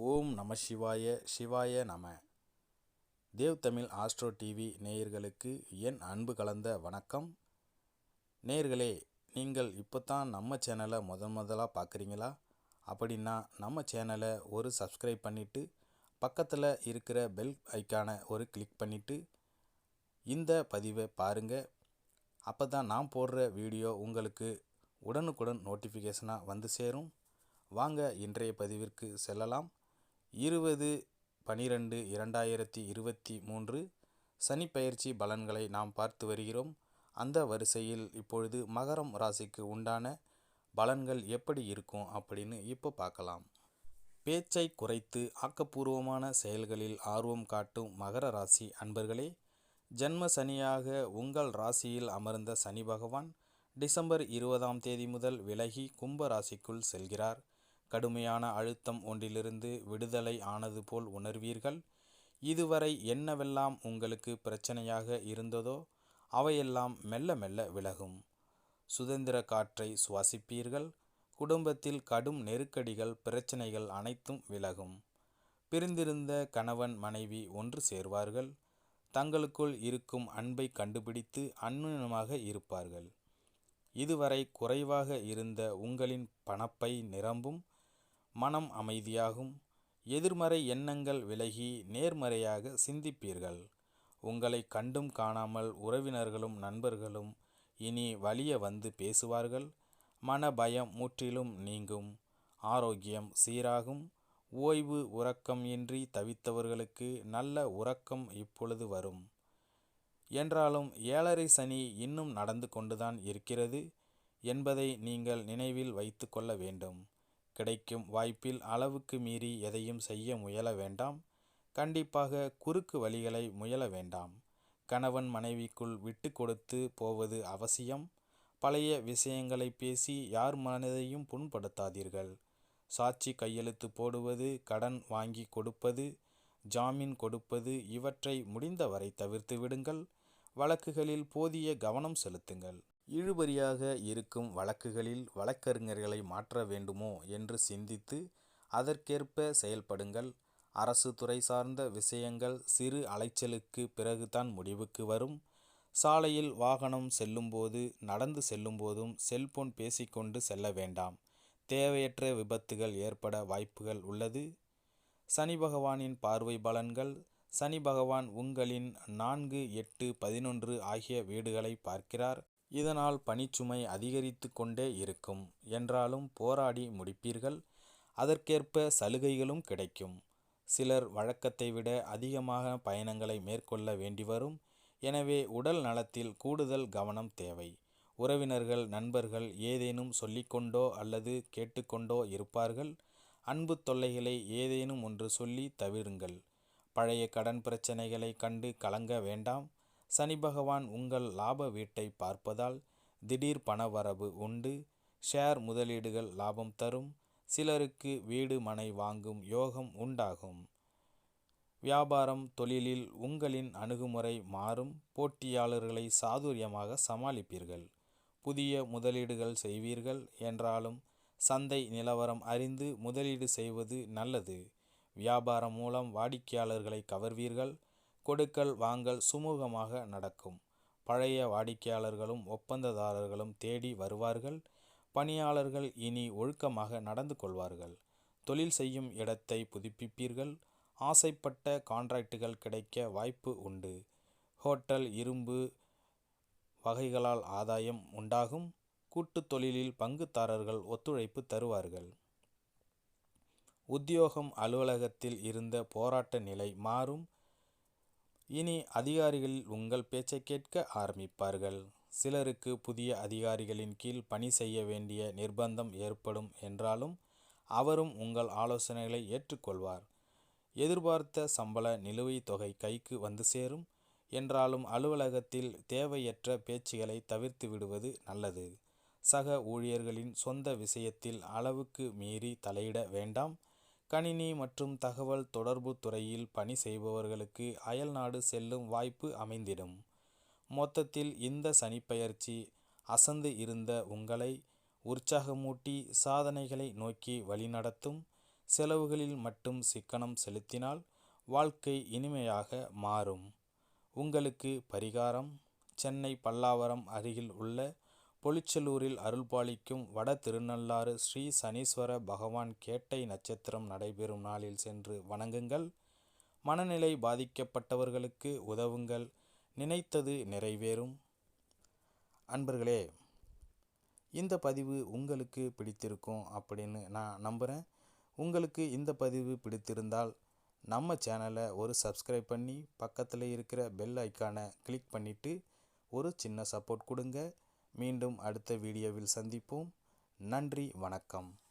ஓம் நம சிவாய சிவாய நம. தேவ் தமிழ் ஆஸ்ட்ரோ டிவி நேயர்களுக்கு என் அன்பு கலந்த வணக்கம். நேயர்களே நீங்கள் இப்போ தான் நம்ம சேனலை முதன் முதலாக பார்க்குறீங்களா அப்படின்னா நம்ம சேனலை ஒரு சப்ஸ்கிரைப் பண்ணிவிட்டு பக்கத்தில் இருக்கிற பெல் ஐக்கானை ஒரு கிளிக் பண்ணிவிட்டு இந்த பதிவை பாருங்கள் அப்போ தான் நான் போடுற வீடியோ உங்களுக்கு உடனுக்குடன் நோட்டிஃபிகேஷனாக வந்து சேரும். வாங்க இன்றைய பதிவிற்கு செல்லலாம். இருபது பனிரெண்டு இரண்டாயிரத்தி இருபத்தி மூன்று சனிப்பெயர்ச்சி பலன்களை நாம் பார்த்து வருகிறோம். அந்த வரிசையில் இப்பொழுது மகரம் ராசிக்கு உண்டான பலன்கள் எப்படி இருக்கும் அப்படின்னு இப்போ பார்க்கலாம். பேச்சை குறைத்து ஆக்கப்பூர்வமான செயல்களில் ஆர்வம் காட்டும் மகர ராசி அன்பர்களே ஜன்ம சனியாக உங்கள் ராசியில் அமர்ந்த சனி பகவான் டிசம்பர் இருபதாம் தேதி முதல் விலகி கும்ப ராசிக்குள் செல்கிறார். கடுமையான அழுத்தம் ஒன்றிலிருந்து விடுதலை ஆனது போல் உணர்வீர்கள்? இதுவரை என்னவெல்லாம் உங்களுக்கு பிரச்சனையாக இருந்ததோ அவையெல்லாம் மெல்ல மெல்ல விலகும். சுதந்திர காற்றை சுவாசிப்பீர்கள். குடும்பத்தில் கடும் நெருக்கடிகள் பிரச்சனைகள் அனைத்தும் விலகும். பிரிந்திருந்த கணவன் மனைவி ஒன்று சேர்வார்கள். தங்களுக்குள் இருக்கும் அன்பை கண்டுபிடித்து அந்நியமாக இருப்பார்கள். இதுவரை குறைவாக இருந்த உங்களின் பணப்பை நிரம்பும் மனம் அமைதியாகும். எதிர்மறை எண்ணங்கள் விலகி நேர்மறையாக சிந்திப்பீர்கள். உங்களை கண்டும் காணாமல் உறவினர்களும் நண்பர்களும் இனி வலிய வந்து பேசுவார்கள். மன பயம் முற்றிலும் நீங்கும். ஆரோக்கியம் சீராகும். ஓய்வு உறக்கம் இன்றி தவித்தவர்களுக்கு நல்ல உறக்கம் இப்பொழுது வரும். என்றாலும் ஏழரை சனி இன்னும் நடந்து கொண்டுதான் இருக்கிறது என்பதை நீங்கள் நினைவில் வைத்து கொள்ள வேண்டும். கிடைக்கும் வாய்ப்பில் அளவுக்கு மீறி எதையும் செய்ய முயல வேண்டாம். கண்டிப்பாக குறுக்கு வழிகளை முயல வேண்டாம். கணவன் மனைவிக்குள் விட்டு கொடுத்து போவது அவசியம். பழைய விஷயங்களை பேசி யார் மனதையும் புண்படுத்தாதீர்கள். சாட்சி கையெழுத்து போடுவது கடன் வாங்கி கொடுப்பது ஜாமீன் கொடுப்பது இவற்றை முடிந்தவரை தவிர்த்து விடுங்கள். வழக்குகளில் போதிய கவனம் செலுத்துங்கள். இழுபறியாக இருக்கும் வழக்குகளில் வழக்கறிஞர்களை மாற்ற வேண்டுமோ என்று சிந்தித்து அதற்கேற்ப செயல்படுங்கள். அரசு துறை சார்ந்த விஷயங்கள் சிறு அலைச்சலுக்கு பிறகுதான் முடிவுக்கு வரும். சாலையில் வாகனம் செல்லும்போது நடந்து செல்லும்போதும் செல்போன் பேசிக்கொண்டு செல்ல வேண்டாம். தேவையற்ற விபத்துகள் ஏற்பட வாய்ப்புகள் உள்ளது. சனி பகவானின் பார்வை பலன்கள். சனி பகவான் உங்களின் நான்கு எட்டு பதினொன்று ஆகிய வீடுகளை பார்க்கிறார். இதனால் பணிச்சுமை அதிகரித்து கொண்டே இருக்கும். என்றாலும் போராடி முடிப்பீர்கள். அதற்கேற்ப சலுகைகளும் கிடைக்கும். சிலர் வழக்கத்தை விட அதிகமாக பயணங்களை மேற்கொள்ள வேண்டி வரும். எனவே உடல் நலத்தில் கூடுதல் கவனம் தேவை. உறவினர்கள் நண்பர்கள் ஏதேனும் சொல்லிக்கொண்டோ அல்லது கேட்டுக்கொண்டோ இருப்பார்கள். அன்பு தொல்லைகளை ஏதேனும் ஒன்று சொல்லி தவிருங்கள். பழைய கடன் பிரச்சனைகளை கண்டு கலங்க வேண்டாம். சனி பகவான் உங்கள் லாப வீட்டை பார்ப்பதால் திடீர் பணவரவு உண்டு. ஷேர் முதலீடுகள் லாபம் தரும். சிலருக்கு வீடு மனை வாங்கும் யோகம் உண்டாகும். வியாபாரம் தொழிலில் உங்களின் அணுகுமுறை மாறும். போட்டியாளர்களை சாதுரியமாக சமாளிப்பீர்கள். புதிய முதலீடுகள் செய்வீர்கள் என்றாலும் சந்தை நிலவரம் அறிந்து முதலீடு செய்வது நல்லது. வியாபாரம் மூலம் வாடிக்கையாளர்களை கவர்வீர்கள். கொடுக்கல் வாங்கல் சுமூகமாக நடக்கும். பழைய வாடிக்கையாளர்களும் ஒப்பந்ததாரர்களும் தேடி வருவார்கள். பணியாளர்கள் இனி ஒழுக்கமாக நடந்து கொள்வார்கள். தொழில் செய்யும் இடத்தை புதுப்பிப்பீர்கள். ஆசைப்பட்ட கான்ட்ராக்டுகள் கிடைக்க வாய்ப்பு உண்டு. ஹோட்டல் இரும்பு வகைகளால் ஆதாயம் உண்டாகும். கூட்டு தொழிலில் பங்குதாரர்கள் ஒத்துழைப்பு தருவார்கள். உத்தியோகம் அலுவலகத்தில் இருந்த போராட்ட நிலை மாறும். இனி அதிகாரிகள் உங்கள் பேச்சை கேட்க ஆரம்பிப்பார்கள். சிலருக்கு புதிய அதிகாரிகளின் கீழ் பணி செய்ய வேண்டிய நிர்பந்தம் ஏற்படும் என்றாலும் அவரும் உங்கள் ஆலோசனைகளை ஏற்றுக்கொள்வார். எதிர்பார்த்த சம்பள நிலுவைத் தொகை கைக்கு வந்து சேரும் என்றாலும் அலுவலகத்தில் தேவையற்ற பேச்சுகளை தவிர்த்து விடுவது நல்லது. சக ஊழியர்களின் சொந்த விஷயத்தில் அளவுக்கு மீறி தலையிட வேண்டாம். கணினி மற்றும் தகவல் தொடர்பு துறையில் பணி செய்பவர்களுக்கு அயல்நாடு செல்லும் வாய்ப்பு அமைந்திடும். மொத்தத்தில் இந்த சனிப்பெயர்ச்சி அசந்து இருந்த உங்களை உற்சாகமூட்டி சாதனைகளை நோக்கி வழிநடத்தும் செலவுகளில் மட்டும் சிக்கனம் செலுத்தினால் வாழ்க்கை இனிமையாக மாறும். உங்களுக்கு பரிகாரம் சென்னை பல்லாவரம் அருகில் உள்ள பொலிச்சலூரில் அருள்பாலிக்கும் வட திருநள்ளாறு ஸ்ரீ சனீஸ்வர பகவான் கேட்டை நட்சத்திரம் நடைபெறும் நாளில் சென்று வணங்குங்கள். மனநிலை பாதிக்கப்பட்டவர்களுக்கு உதவுங்கள். நினைத்தது நிறைவேறும். அன்பர்களே இந்த பதிவு உங்களுக்கு பிடித்திருக்கும் அப்படின்னு நான் நம்புகிறேன் உங்களுக்கு இந்த பதிவு பிடித்திருந்தால் நம்ம சேனலை ஒரு சப்ஸ்கிரைப் பண்ணி பக்கத்தில் இருக்கிற பெல் ஐக்கானை கிளிக் பண்ணிவிட்டு ஒரு சின்ன சப்போர்ட் கொடுங்க. மீண்டும் அடுத்த வீடியோவில் சந்திப்போம். நன்றி வணக்கம்.